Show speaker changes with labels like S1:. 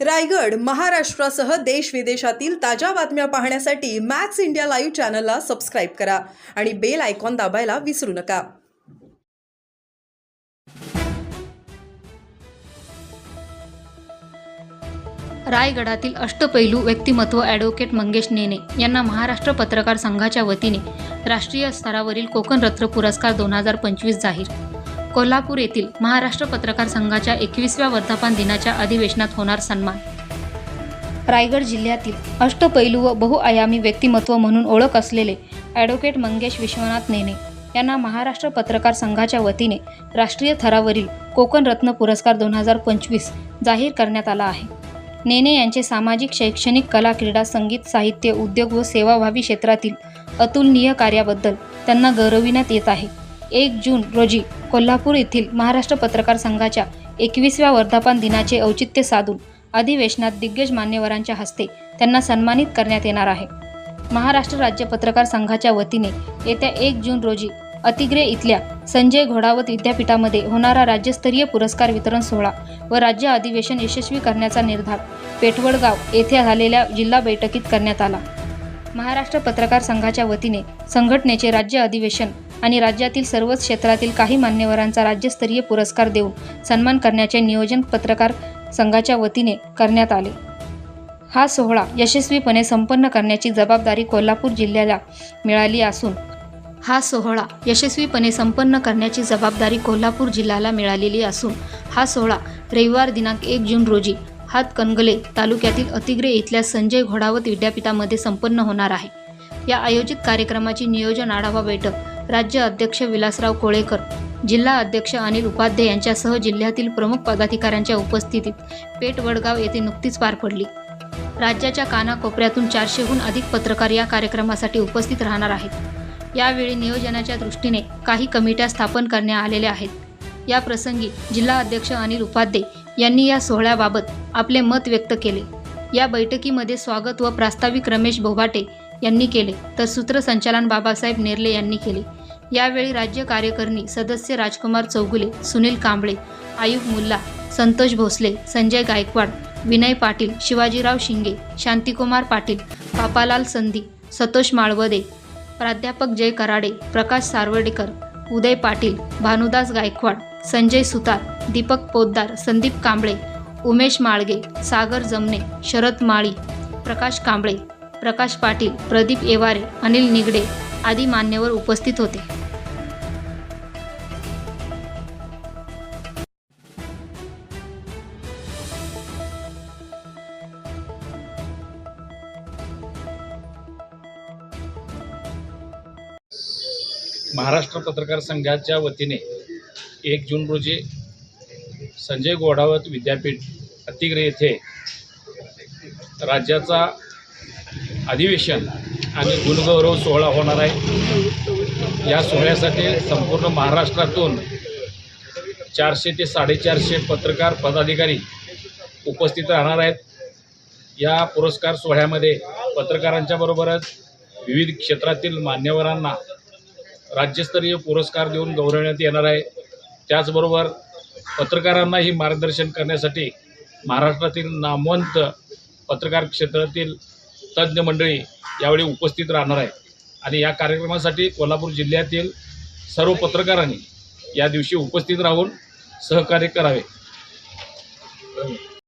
S1: रायगड महाराष्ट्रासह देश विदेशातील ताज्या बातम्या पाहण्यासाठी मॅक्स इंडिया लाईव्ह चॅनलला सबस्क्राईब करा आणि बेल आयकॉन दाबायला विसरू नका.
S2: रायगडातील अष्टपैलू व्यक्तिमत्व ॲडव्होकेट मंगेश नेने यांना महाराष्ट्र पत्रकार संघाच्या वतीने राष्ट्रीय स्तरावरील कोकण रत्न पुरस्कार दोन हजार पंचवीस जाहीर कोल्हापूर येथील महाराष्ट्र पत्रकार संघाच्या एकवीसव्या वर्धापन दिनाच्या अधिवेशनात होणार सन्मान. रायगड जिल्ह्यातील अष्टपैलू व बहुआयामी व्यक्तिमत्व म्हणून ओळख असलेले ॲडव्होकेट मंगेश विश्वनाथ नेने यांना महाराष्ट्र पत्रकार संघाच्या वतीने राष्ट्रीय थरावरील कोकण रत्न पुरस्कार दोन हजार पंचवीस जाहीर करण्यात आला आहे. नेने यांचे सामाजिक शैक्षणिक कला क्रीडा संगीत साहित्य उद्योग व सेवाभावी क्षेत्रातील अतुलनीय कार्याबद्दल त्यांना गौरविण्यात येत आहे. एक जून रोजी कोल्हापूर येथील महाराष्ट्र पत्रकार संघाच्या एकवीसव्या वर्धापन दिनाचे औचित्य साधून अधिवेशनात दिग्गज मान्यवरांच्या हस्ते त्यांना सन्मानित करण्यात येणार आहे. महाराष्ट्र राज्य पत्रकार संघाच्या वतीने येत्या एक जून रोजी अतिग्रे इथल्या संजय घोडावत विद्यापीठामध्ये होणारा राज्यस्तरीय पुरस्कार वितरण सोहळा व राज्य अधिवेशन यशस्वी करण्याचा निर्धार पेटवडगाव येथे झालेल्या जिल्हा बैठकीत करण्यात आला. महाराष्ट्र पत्रकार संघाच्या वतीने संघटनेचे राज्य अधिवेशन आणि राज्यातील सर्वच क्षेत्रातील काही मान्यवरांचा राज्यस्तरीय पुरस्कार देऊन सन्मान करण्याचे नियोजन पत्रकार संघाच्या वतीने करण्यात आले. हा सोहळा यशस्वीपणे संपन्न करण्याची जबाबदारी कोल्हापूर जिल्ह्याला मिळाली असून हा सोहळा यशस्वीपणे संपन्न करण्याची जबाबदारी कोल्हापूर जिल्ह्याला मिळालेली असून हा सोहळा रविवार दिनांक एक जून रोजी हातकणगले तालुक्यातील अतिग्रे इथल्या संजय घोडावत विद्यापीठामध्ये संपन्न होणार आहे. या आयोजित कार्यक्रमाची नियोजन आढावा बैठक राज्य अध्यक्ष विलासराव कोळेकर जिल्हा अध्यक्ष अनिल उपाध्ये यांच्यासह जिल्ह्यातील प्रमुख पदाधिकाऱ्यांच्या उपस्थितीत पेठ वडगाव येथे नुकतीच पार पडली. राज्याच्या कानाकोपऱ्यातून चारशेहून अधिक पत्रकार या कार्यक्रमासाठी उपस्थित राहणार आहेत. यावेळी नियोजनाच्या दृष्टीने काही कमिट्या स्थापन करण्यात आलेल्या आहेत. या प्रसंगी जिल्हा अध्यक्ष अनिल उपाध्ये यांनी या सोहळ्याबाबत आपले मत व्यक्त केले. या बैठकीमध्ये स्वागत व प्रास्ताविक रमेश भोभाटे यांनी केले. तर सूत्रसंचालन बाबासाहेब नेर्ले यांनी केले. यावेळी राज्य कार्यकारिणी सदस्य राजकुमार चौगुले सुनील कांबळे आयुब मुल्ला संतोष भोसले संजय गायकवाड विनय पाटील शिवाजीराव शिंगे शांतिकुमार पाटील पापालाल संधी सतोष माळवदे प्राध्यापक जय कराडे प्रकाश सारवडेकर उदय पाटील भानुदास गायकवाड संजय सुतार दीपक पोद्दार संदीप कांबळे उमेश माळगे सागर जमने शरद माळी प्रकाश कांबळे प्रकाश पाटील प्रदीप येवारे अनिल निगडे आदी मान्यवर उपस्थित होते.
S3: महाराष्ट्र पत्रकार संघाच्या वतीने एक जून रोजी संजय गोडावत विद्यापीठ अतिग्रे येथे राज्याचा अधिवेशन आणि गुणगौरव सोहळा होणार आहे. या सोहळ्यासाठी संपूर्ण महाराष्ट्रातून चारशे ते साडेचारशे पत्रकार पदाधिकारी उपस्थित राहणार आहेत. या पुरस्कार सोहळ्यामध्ये पत्रकारांच्या बरोबरच विविध क्षेत्रातील मान्यवरांना राज्यस्तरीय पुरस्कार देऊन गौरवण्यात येणार आहे. त्याचबरोबर पत्रकारांनाही मार्गदर्शन करण्यासाठी महाराष्ट्रातील नामवंत पत्रकार क्षेत्रातील तज्ज्ञ मंडळी यावेळी उपस्थित राहणार आहे आणि या कार्यक्रमासाठी कोल्हापूर जिल्ह्यातील सर्व पत्रकारांनी या दिवशी उपस्थित राहून सहकार्य करावे.